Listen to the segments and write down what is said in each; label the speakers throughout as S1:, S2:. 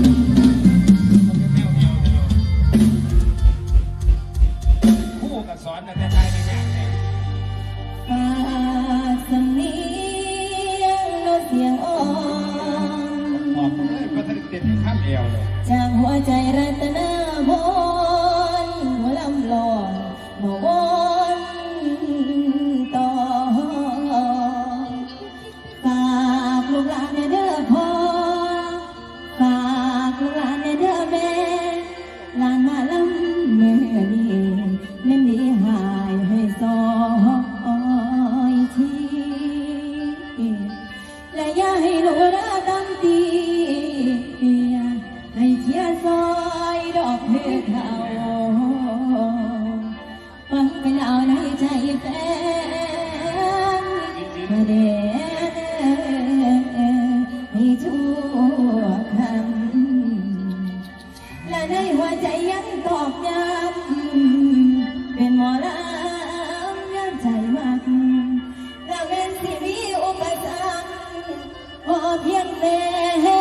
S1: Thank you.
S2: พอเพียงแต่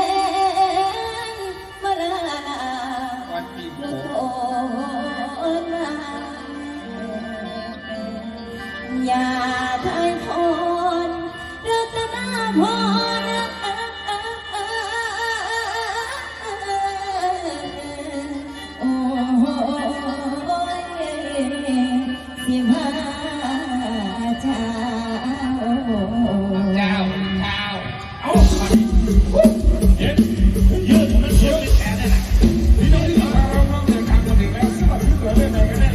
S1: Thank you.